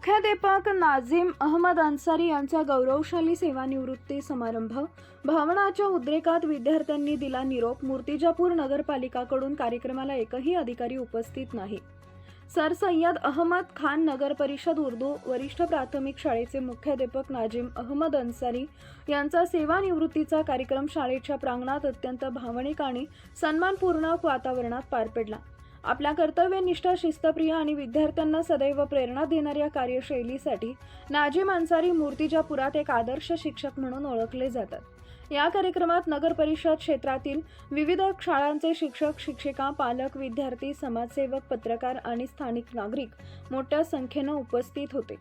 मुख्याध्यापक नाझीम अहमद अन्सारी यांचा गौरवशाली सेवानिवृत्ती समारंभ. भावनाच्या उद्रेकात विद्यार्थ्यांनी दिला निरोप. मूर्तिजापूर नगरपालिकाकडून कार्यक्रमाला एकही अधिकारी उपस्थित नाही. सर सय्यद अहमद खान नगर परिषद उर्दू वरिष्ठ प्राथमिक शाळेचे मुख्याध्यापक नाजिम अहमद अन्सारी यांचा सेवानिवृत्तीचा कार्यक्रम शाळेच्या प्रांगणात अत्यंत भावनिक आणि सन्मानपूर्ण वातावरणात पार पडला. आपल्या कर्तव्यनिष्ठ शिस्तप्रिय आणि विद्यार्थ्यांना सदैव प्रेरणा देणाऱ्या कार्यशैलीसाठी नाजिम मांसारी मूर्तिजापुरात एक आदर्श शिक्षक म्हणून ओळखले जातात. या कार्यक्रमात नगर परिषद क्षेत्रातील विविध शाळांचे शिक्षक शिक्षिका पालक विद्यार्थी समाजसेवक पत्रकार आणि स्थानिक नागरिक मोठ्या संख्येनं उपस्थित होते.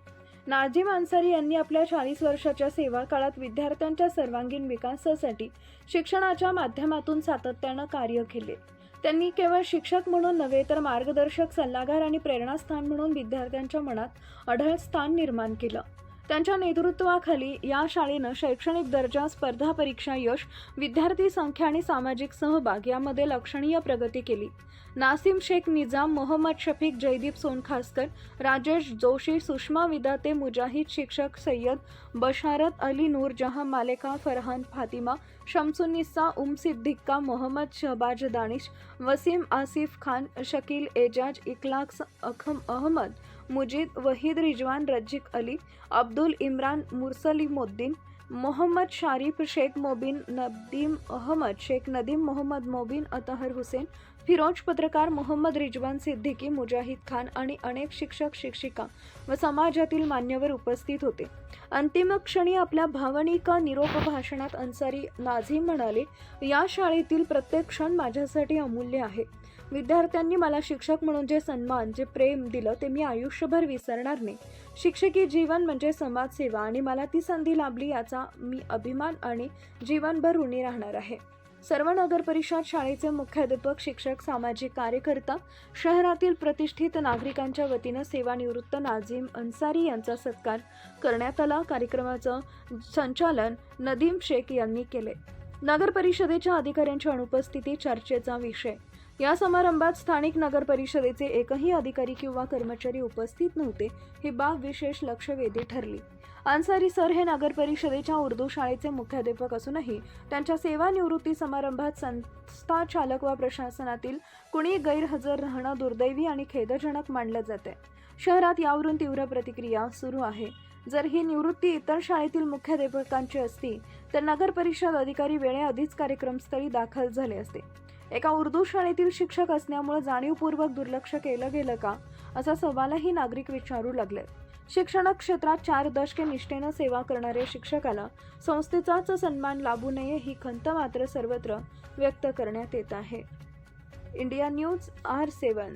नाजिम अन्सारी यांनी आपल्या चाळीस वर्षाच्या सेवा काळात विद्यार्थ्यांच्या सर्वांगीण विकासासाठी शिक्षणाच्या माध्यमातून सातत्यानं कार्य केले. त्यांनी केवळ शिक्षक म्हणून नव्हे तर मार्गदर्शक सल्लागार आणि प्रेरणास्थान म्हणून विद्यार्थ्यांच्या मनात अढळ स्थान निर्माण केलं. त्यांच्या नेतृत्वाखाली या शाळेनं शैक्षणिक दर्जा स्पर्धा परीक्षा यश विद्यार्थी संख्या आणि सामाजिक सहभाग यामध्ये लक्षणीय प्रगती केली. नासिम शेख निजाम मोहम्मद शफीक जयदीप सोनखासकर राजेश जोशी सुषमा विदाते मुजाहिद शिक्षक सय्यद बशारत अली नूर जहां मालेका फरहान फातिमा शमसुन्निसा उम सिद्दिक्का मोहम्मद शहबाज दानिश वसीम आसिफ खान शकील एजाज इकलाक्स अखम अहमद मुजीद वहीद रिजवान, रज्जिक अली, अब्दुल इमरान, मुरसलीमुद्दीन, मोहम्मद शारिफ, शेख मोबिन, नदीम अहमद, शेख नदीम मोहम्मद मोबिन, अतहर हुसेन फिरोज पत्रकार मोहम्मद रिजवान सिद्दीकी मुजाहिद खान आणि अनेक शिक्षक शिक्षिका व समाजातील मान्यवर उपस्थित होते. अंतिम क्षणी आपल्या भावनिक निरोप भाषणात अन्सारी नाझीम म्हणाले या शाळेतील प्रत्येक क्षण माझ्यासाठी अमूल्य आहे. विद्यार्थ्यांनी मला शिक्षक म्हणून जे सन्मान जे प्रेम दिलं ते मी आयुष्यभर विसरणार नाही. शिक्षकी जीवन म्हणजे समाजसेवा आणि मला ती संधी लाभली याचा मी अभिमान आणि जीवनभर ऋणी राहणार आहे. सर्व नगर परिषद शाळेचे मुख्याध्यापक शिक्षक सामाजिक कार्यकर्ता शहरातील प्रतिष्ठित नागरिकांच्या वतीनं सेवानिवृत्त नाझीम अन्सारी यांचा सत्कार करण्यात आला. कार्यक्रमाचं संचालन नदीम शेख यांनी केले. नगर परिषदेच्या अधिकाऱ्यांच्या अनुपस्थिती चर्चेचा विषय या समारंभात स्थानिक नगर परिषदेचे एकही अधिकारी किंवा कर्मचारी उपस्थित नव्हते ही बाब विशेष लक्षवेधी ठरली. अन्सारी सर हे नगर परिषदेच्या उर्दू शाळेचे मुख्याध्यापक असूनही त्यांच्या सेवानिवृत्ती समारंभात संस्था चालक व प्रशासनातील कुणी गैरहजर राहणं दुर्दैवी आणि खेदजनक मानलं जाते शहरात यावरून तीव्र प्रतिक्रिया सुरू आहे. जर ही निवृत्ती इतर शाळेतील मुख्याध्यापकांची असती तर नगर परिषद अधिकारी वेळेआधीच कार्यक्रमस्थळी दाखल झाले असते. एका उर्दू शाळेतील शिक्षक असण्यामुळे जाणीवपूर्वक दुर्लक्ष केलं गेलं का? असा सवालही नागरिक विचारू लागले. शिक्षण क्षेत्रात चार दशके निष्ठेनं सेवा करणाऱ्या शिक्षकाला संस्थेचाच सन्मान लाभू नये ही खंत मात्र सर्वत्र व्यक्त करण्यात येत आहे. India news R seven.